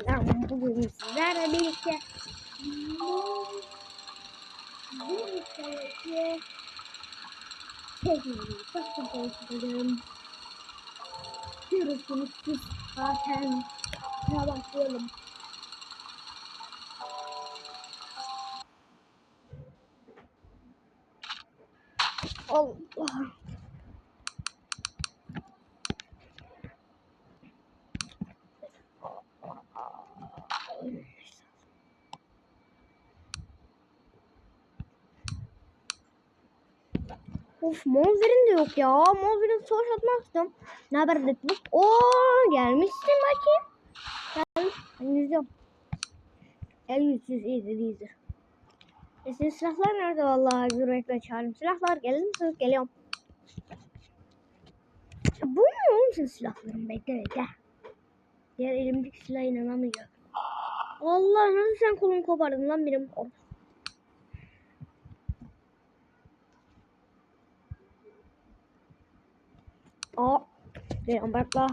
Selam bugün sizlerle birlikte bu hikayeti çok çok istedim. Görürsünüz siz zaten. Şuna başlayalım. Allah. Of Monzer'in de yok ya. Monzer'in savaş atmak istiyorum. Ne haber dedim. Oo gelmişsin bakayım. Gel. Ben yüzüyorum. El yüzsüz iyidir iyidir. E senin silahlar nerede vallahi bir bekle çağırayım. Silahlar gelin misiniz? Geliyorum. Ya bu mu oğlum senin silahların? Bekle bekle. Diğer elimdeki silah inanamıyorum. Allah nasıl sen kolumu kopardın lan benim. Of. Aa, geliyorum bekle.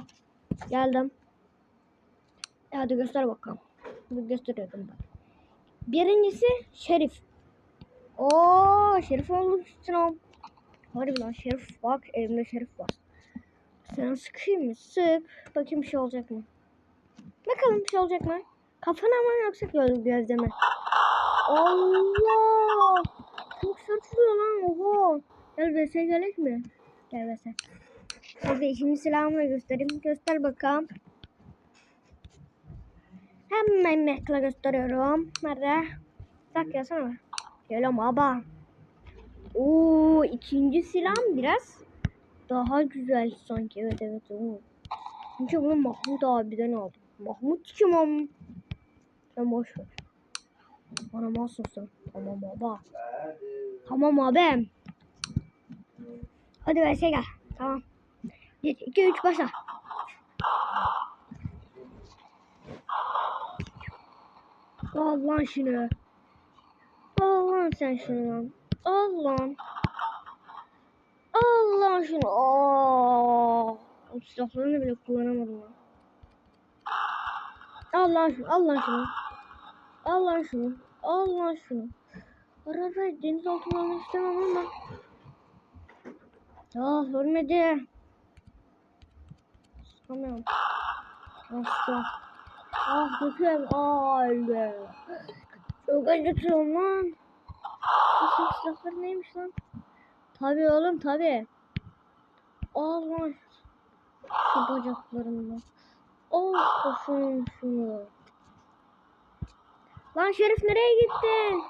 Geldim. E, Hadi göster bakalım. Hadi gösteriyordum ben. Birincisi Şerif. Oo, Şerif olmuşsun. Hadi lan Şerif bak elimde Şerif var. Sen sıkayım mı? Sık. Bakayım bir şey olacak mı? Bakalım bir şey olacak mı? Kafana mı yoksa göz gözde mi? Allah! Çok sırtlıyor lan oha. Gel vs gerek mi? Gel vs. Hadi ikinci silahımı da göstereyim. Göster bakalım. Hemen mekla gösteriyorum. Nerede? Tak yazsana. Gel baba. Oo ikinci silahım biraz daha güzel sanki. Evet evet. Oo. Çünkü bunu Mahmut abiden aldım. Mahmut kim am? Sen boş ver. Bana masum sen. Tamam baba. Tamam abim. Hadi verse gel. Tamam. 1, 2, 3 başla. Al lan şunu. Al lan sen şunu lan. Al lan. Al lan şunu. Aa. Silahlarını bile kullanamadım lan. Al lan şunu. Al lan şunu. Al lan şunu. Al lan şunu. Ara ara deniz altına almak istemem ama. Ah ölmedi. Sıkamıyorum. Asla. Ah kötüyüm. Ah öldü. Çok acıtıyorum lan. Bizim silahları neymiş lan? Tabii oğlum tabii. Al lan. Şu bacaklarımdan. Al kafam şunu. Lan Şerif nereye gittin?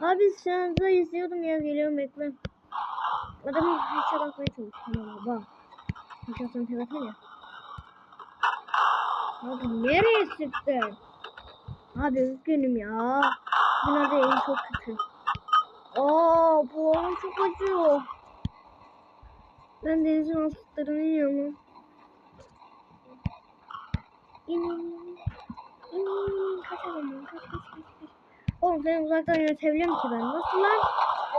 Abi de izliyordum ya geliyorum bekle. Adamı headshot atmaya çalışıyorum ama bak. Headshot'ını tek atma ya. Abi nereye sıktın? Abi üzgünüm ya. Bugün adı elim çok kötü. Aa bu çok acıyor. Ben denizin altlarını yiyorum. İn. İn. Kaçalım. Kaç kaç kaç kaç. Oğlum seni uzaktan yönetebiliyorum ki ben. Nasıl lan?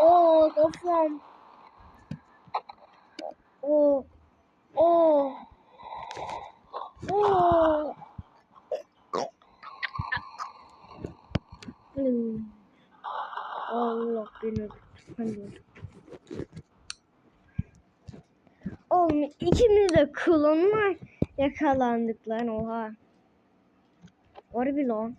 Oo kafam. Oo. Oo. Hmm. Allah beni öldürdü. Oğlum ikimiz de klonlar yakalandık lan oha. Harbi lan.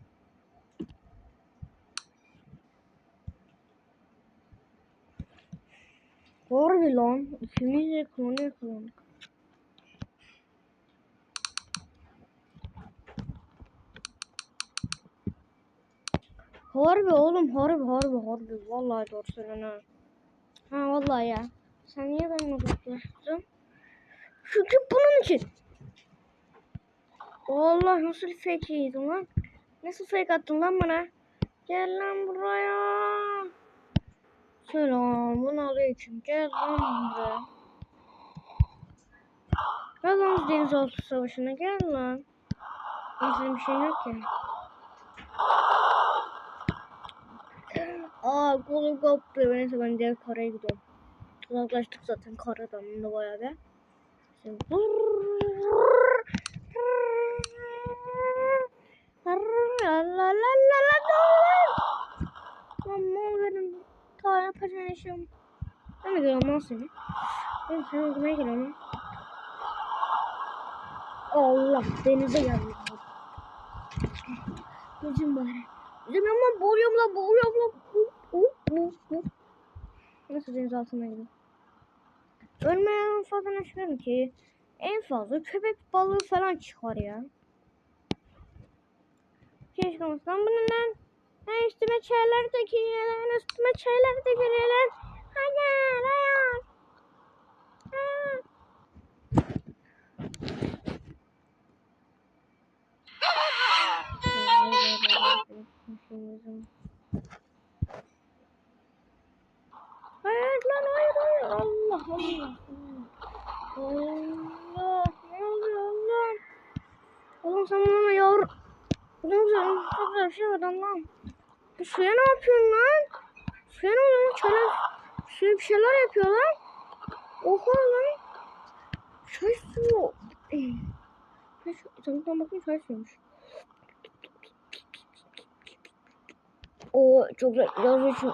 Harbi lan. İkimiz de klonu yakalandık. Harbi oğlum harbi harbi harbi. Vallahi doğru söylüyorsun ha. Ha vallahi ya. Sen niye benimle uzaklaştın? Çünkü bunun için. Allah nasıl fake yedim lan? Nasıl fake attın lan bana? Gel lan buraya. Selamun aleyküm. Gel lan buraya. Gel lan denizaltı savaşına gel lan. Senin bir şeyin yok ya. Aa kolum koptu. Neyse ben diğer karaya gidiyorum. Uzaklaştık zaten karadan da bayağı bir gelsin. Aman benim tane paçan yaşıyorum. Ben de görüyorum lan seni. Ben seni öldürmeye geliyorum. Allah denize geldim. Gözüm bari. Gözüm ama boğuluyorum la boğuluyorum la. Nasıl deniz altına gidiyorum? Ölmeye en fazla çıkarım ki? En fazla köpek balığı falan çıkar ya. Olsam bunu lan. Ha üstüme çaylar dökülüyor Üstüme çaylar dökülüyor lan. Hayır hayır. Ha. Hayır lan hayır Allah Allah. Allah. Oluyor Allah? Oğlum sen bana yavru. Oğlum sen çok bir şey lan. Bu suya ne yapıyorsun lan? Suya ne oluyor? Çöle, suya bir şeyler yapıyor lan. Oha lan. Çay suyu. Ben şu tanıktan bakayım çay suymuş. Oo çok güzel. Yavru için.